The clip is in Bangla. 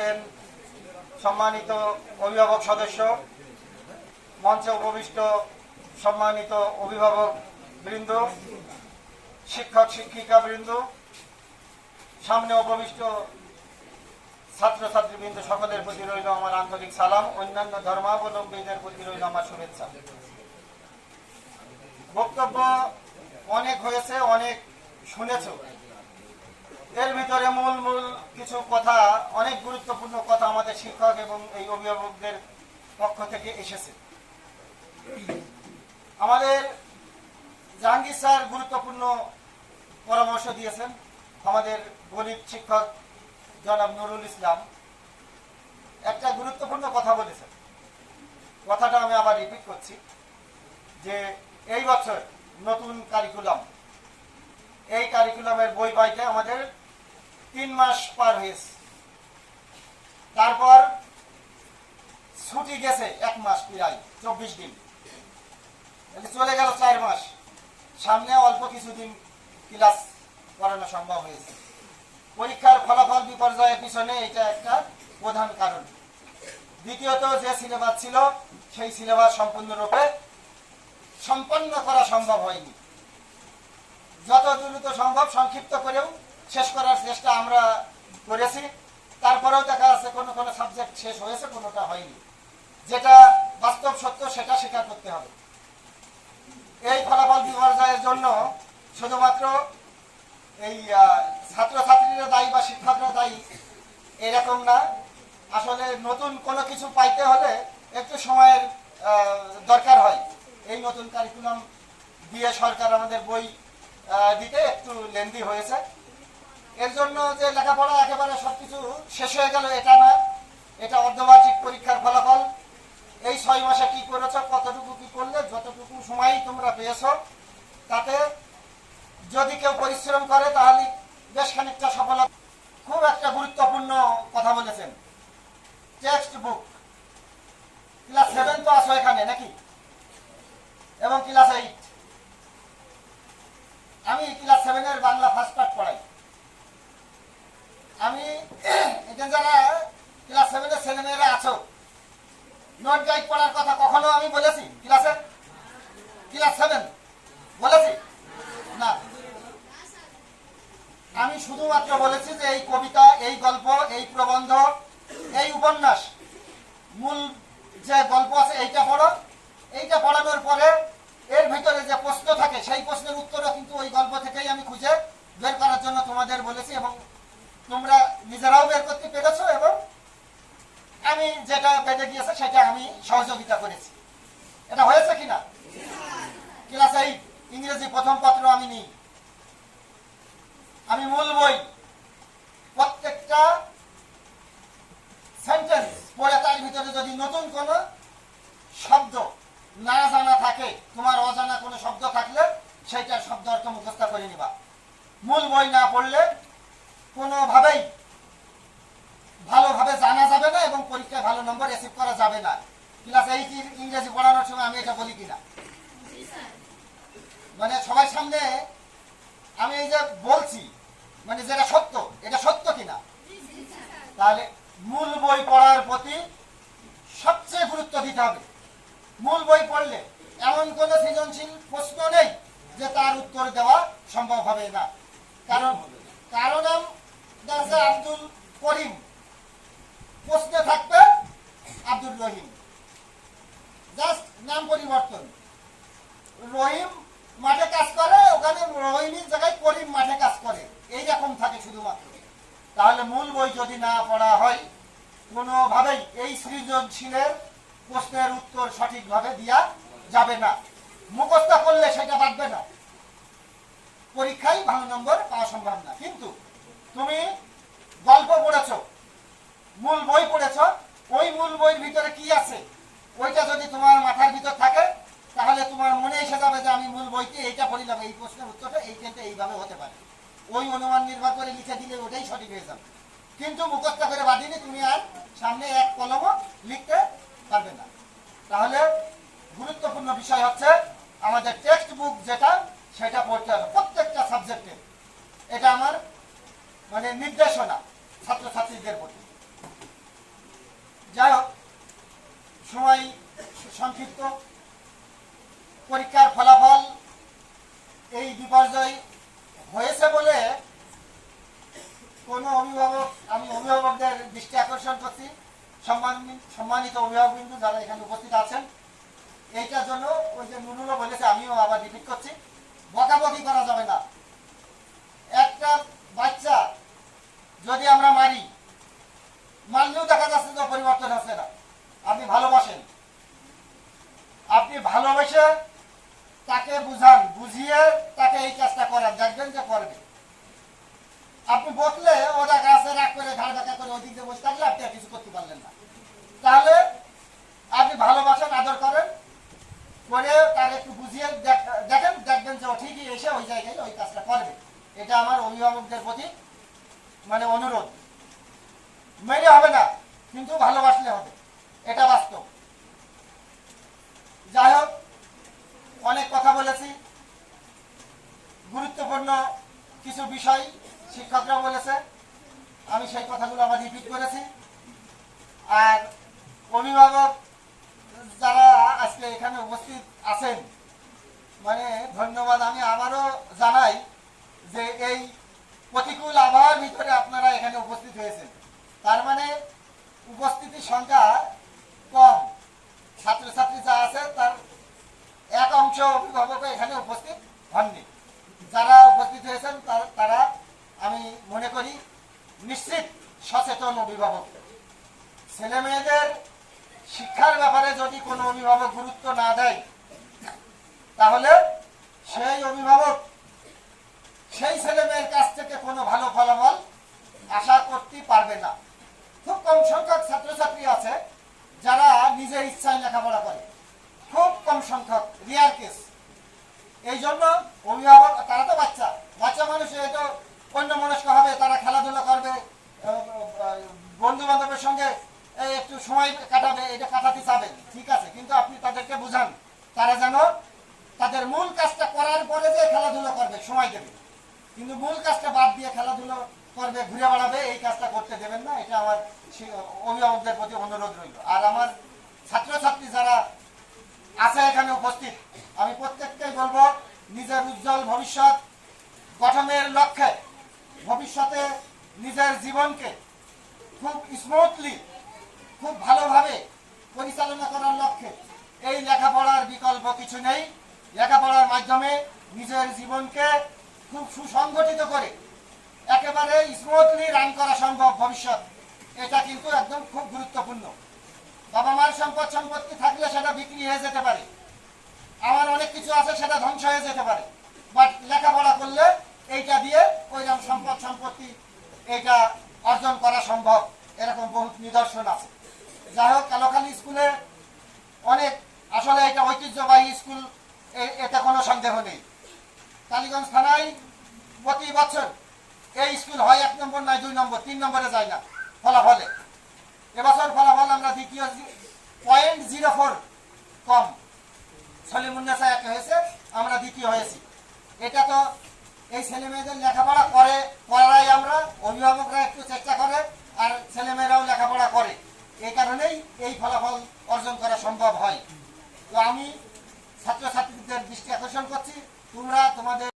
আছেন সম্মানিত অভিভাবক সদস্য, মঞ্চে উপবিষ্ট সম্মানিত অভিভাবক বৃন্দ, শিক্ষক, শিক্ষিকা বৃন্দ, সামনে উপবিষ্ট ছাত্রছাত্রীবৃন্দ সকলের প্রতি রইল আমার আন্তরিক সালাম, অন্যান্য ধর্মাবলম্বীদের প্রতি রইল আমার শুভেচ্ছা। বক্তব্য অনেক হয়েছে, অনেক শুনেছ। এর ভিতরে মূল মূল কিছু কথা, অনেক গুরুত্বপূর্ণ কথা আমাদের শিক্ষক এবং এই অভিভাবকদের পক্ষ থেকে এসেছে। আমাদের জাহাঙ্গীর স্যার গুরুত্বপূর্ণ পরামর্শ দিয়েছেন আমাদের গণিত শিক্ষক জনাব নুরুল ইসলাম। একটা গুরুত্বপূর্ণ কথা বলেছেন। কথাটা আমি আবার রিপিট করছি যে এই বছর নতুন কারিকুলাম, এই কারিকুলামের বই পাইতে আমাদের তিন মাস পার হয়েছে। তারপর ছুটি গেছে এক মাস প্রায়, চব্বিশ দিন। চলে গেল চার মাস। সামনে অল্প কিছুদিন ক্লাস করানো সম্ভব হয়েছে। পরীক্ষার ফলাফল বিপর্যয়ের পিছনে এটা একটা প্রধান কারণ। দ্বিতীয়ত যে সিলেবাস ছিল, সেই সিলেবাস সম্পূর্ণরূপে সম্পন্ন করা সম্ভব হয়নি। যত দ্রুত সম্ভব সংক্ষিপ্ত করেও শেষ করার চেষ্টা আমরা করেছি। তারপরেও দেখা যাচ্ছে কোনো কোনো সাবজেক্ট শেষ হয়েছে, কোনোটা হয়নি। যেটা বাস্তব সত্য, সেটা স্বীকার করতে হবে। এই ফলাফল বিপর্যয়ের জন্য শুধুমাত্র এই ছাত্রছাত্রীরা দায়ী বা শিক্ষকরা দায়ী এরকম না। আসলে নতুন কোনো কিছু পাইতে হলে একটু সময়ের দরকার হয়। এই নতুন কারিকুলাম দিয়ে সরকার আমাদের বই দিতে একটু লেন্দি হয়েছে। এর জন্য যে লেখাপড়া একেবারে সবকিছু শেষ হয়ে গেল, এটা না। এটা অর্ধবার্ষিক পরীক্ষার ফলাফল। এই ছয় মাসে কি করেছ, কতটুকু কি করলে, যতটুকু সময় তোমরা পেয়েছ, তাতে যদি কেউ পরিশ্রম করে, তাহলে বেশ খানিকটা সফলতা। খুব একটা গুরুত্বপূর্ণ কথা বলেছেন। টেক্সট বুক ক্লাস সেভেন তো আসো এখানে, নাকি? এবং ক্লাস এইট। আমি ক্লাস সেভেনের বাংলা ফার্স্ট পার্ট পড়াই। আমি এখানে যারা ক্লাস সেভেনের ছেলেমেয়েরা আছো নোট গাইড করার কথা কখনো আমি বলেছি? ক্লাসে ক্লাস সেভেন বলেছি? না। আমি শুধুমাত্র বলেছি যে এই কবিতা, এই গল্প, এই প্রবন্ধ, এই উপন্যাস মূল যে গল্প আছে এইটা পড়ো এইটা পড়ানোর পরে এর ভিতরে যে প্রশ্ন থাকে সেই প্রশ্নের উত্তরও কিন্তু ওই গল্প থেকেই আমি খুঁজে বের করার জন্য তোমাদের বলেছি এবং তোমরা নিজেরাও বের করতে পেরেছ এবং আমি যেটা বেঁধে গিয়েছে সেটা আমি সহযোগিতা করেছি। এটা হয়েছে কিনা? ক্লাস এইট, ইংরেজি প্রথম পত্র আমি নিই। আমি মূল বই প্রত্যেকটা সেন্টেন্স পড়ে তার ভিতরে যদি নতুন কোনো শব্দ না জানা থাকে, তোমার অজানা কোনো শব্দ থাকলে সেইটার শব্দ অর্থ মুখস্থ করে নিবা। মূল বই না পড়লে কোনোভাবেই ভালোভাবে জানা যাবে না এবং পরীক্ষায় ভালো নম্বর রিসিভ করা যাবে না। ক্লাস এইট ইংরেজি পড়ানোর সময় আমি এটা বলি কিনা? মানে সবার সামনে আমি এই যে বলছি মানে যেটা সত্য, এটা সত্য কিনা? তাহলে মূল বই পড়ার প্রতি সবচেয়ে গুরুত্ব দিতে হবে। মূল বই পড়লে এমন কোনো সৃজনশীল প্রশ্ন নেই যে তার উত্তর দেওয়া সম্ভব হবে না। কারণ কারও নাম আব্দুল করিম, প্রশ্নে থাকবে আব্দুল রহিম। জাস্ট নাম পরিবর্তন। রহিম মাঠে কাজ করে, ওখানে রহিমের জায়গায় করিম মাঠে কাজ করে। এই রকম থাকে শুধুমাত্র। তাহলে মূল বই যদি না পড়া হয়, কোনোভাবেই এই সৃজনশীলের প্রশ্নের উত্তর সঠিকভাবে দেওয়া যাবে না। মুখস্থ করলে সেটা বাঁধবে না। পরীক্ষায় ভালো নম্বর পাওয়া সম্ভব না। কিন্তু ওই অনুমান নির্ভর করে লিখে দিলে ওটাই সঠিক হয়ে যাবে। কিন্তু মুখস্থ করে বাঁধিনি, তুমি আর সামনে এক কলমও লিখতে পারবে না। তাহলে গুরুত্বপূর্ণ বিষয় হচ্ছে, আমাদের টেক্সট বুক যেটা, সেটা পড়তে হবে প্রত্যেকটা সাবজেক্টে এটা আমার মানে নির্দেশনা ছাত্রছাত্রীদের প্রতি। যাই হোক, সময় সংক্ষিপ্ত। সম্মানিত অভিভাবক বিন্দু যারা এখানে উপস্থিত আছেন, এইটার জন্য ওই যে নুনুলো বলেছে, আমিও আবার রিপিট করছি, বকাবকি করা যাবে না। একটা বাচ্চা যদি আমরা মারি, মারলেও দেখা যাচ্ছে যে পরিবর্তন হচ্ছে না। আপনি ভালোবাসেন। আপনি ভালোবেসে তাকে বুঝান, বুঝিয়ে তাকে এই কাজটা করান, দেখবেন যে করবে। আপনি বসলে ওরা গাছে রাগ করে, ঘাড় দেখা করে ওই দিক দিয়ে বসে থাকলে আপনি কিছু করতে পারলেন না। তাহলে আপনি ভালোবাসেন আদর করেন, করে তার একটু বুঝিয়ে দেখ- দেখেন, দেখবেন যে ও ঠিকই এসে ওই জায়গায় ওই কাজটা করবে। এটা আমার অভিভাবকদের প্রতি মানে অনুরোধ। মেরে হবে না, কিন্তু ভালোবাসলে হবে। এটা বাস্তব। যাই হোক, অনেক কথা বলেছি। গুরুত্বপূর্ণ কিছু বিষয় শিক্ষকরা বলেছে। আমি সেই কথাগুলো আবার রিপিট করেছি। আর অভিভাবক যারা আজকে এখানে উপস্থিত আছেন মানে ধন্যবাদ আমি আবারও জানাই যে এই প্রতিকূল আবহাওয়ার ভিতরে আপনারা এখানে উপস্থিত হয়েছেন। তার মানে উপস্থিতির সংখ্যা কম। ছাত্রছাত্রী যা আছে তার এক অংশ অভিভাবক এখানে উপস্থিত হননি। যারা উপস্থিত হয়েছেন তার- আমি মনে করি নিশ্চিত সচেতন অভিভাবক। ছেলে মেয়েদের শিক্ষার ব্যাপারে যদি কোনো অভিভাবক গুরুত্ব না দেয়, তাহলে সেই অভিভাবক, সেই ছেলে মেয়ের কাছ থেকে কোনো ভালো ফলাফল আশা করতে পারবে না। খুব কম সংখ্যক ছাত্রছাত্রী আছে যারা নিজের ইচ্ছায় লেখাপড়া করে। খুব কম সংখ্যক রিয়ার কেস এই জন্য অভিভাবক, তারা তো বাচ্চা বাচ্চা মানুষ তো অন্য মনস্ক হবে, তারা খেলাধুলা করবে বন্ধু বান্ধবের সঙ্গে একটু সময় কাটাবে, এটা কাটাতে চাবে ঠিক আছে, কিন্তু আপনি তাদেরকে বুঝান। তারা যেন তাদের মূল কাজটা করার পরে যে খেলাধুলো করবে, সময় দেবে। কিন্তু মূল কাজটা বাদ দিয়ে খেলাধুলো করবে, ঘুরে বেড়াবে, এই কাজটা করতে দেবেন না, এটা আমার অভিভাবকদের প্রতি অনুরোধ রইল। আর আমার ছাত্রছাত্রী যারা আছে এখানে উপস্থিত, আমি প্রত্যেককেই বলব, নিজের উজ্জ্বল ভবিষ্যৎ গঠনের লক্ষ্যে, ভবিষ্যতে নিজের জীবনকে খুব স্মুথলি খুব ভালোভাবে পরিচালনা করার লক্ষ্যে এই লেখাপড়ার বিকল্প কিছু নেই। লেখাপড়ার মাধ্যমে নিজের জীবনকে খুব সুসংগঠিত করে একেবারে স্মুথলি রান করা সম্ভব ভবিষ্যৎ। এটা কিন্তু একদম খুব গুরুত্বপূর্ণ। বাবা মার সম্পদ সম্পত্তি থাকলে সেটা বিক্রি হয়ে যেতে পারে। আমার অনেক কিছু আছে, সেটা ধ্বংস হয়ে যেতে পারে। বাট লেখাপড়া করলে এইটা দিয়ে ওইরকম সম্পদ সম্পত্তি এটা অর্জন করা সম্ভব। এরকম বহুত নিদর্শন আছে। যাই হোক, কালোখালী স্কুলে অনেক, আসলে এটা ঐতিহ্যবাহী স্কুল, এ- এতে কোনো সন্দেহ নেই। কালীগঞ্জ থানায় প্রতি বছর এই স্কুল হয় এক নম্বর, নয় দুই নম্বর, তিন নম্বরে যায় না, ফলাফলে। এবছর ফলাফল আমরা দ্বিতীয় পয়েন্ট জিরো ফোর কম। সলিমুন্নেসা এক হয়েছে, আমরা দ্বিতীয় হয়েছি। এটা তো এই ছেলে মেয়েদের লেখাপড়া করে করাই আমরা, অভিভাবকরা একটু চেষ্টা করে, আর ছেলেমেয়েরাও লেখাপড়া করে। এই কারণেই এই ফলাফল অর্জন করা সম্ভব হয়। তো আমি ছাত্রছাত্রীদের দৃষ্টি আকর্ষণ করছি। তোমরা তোমাদের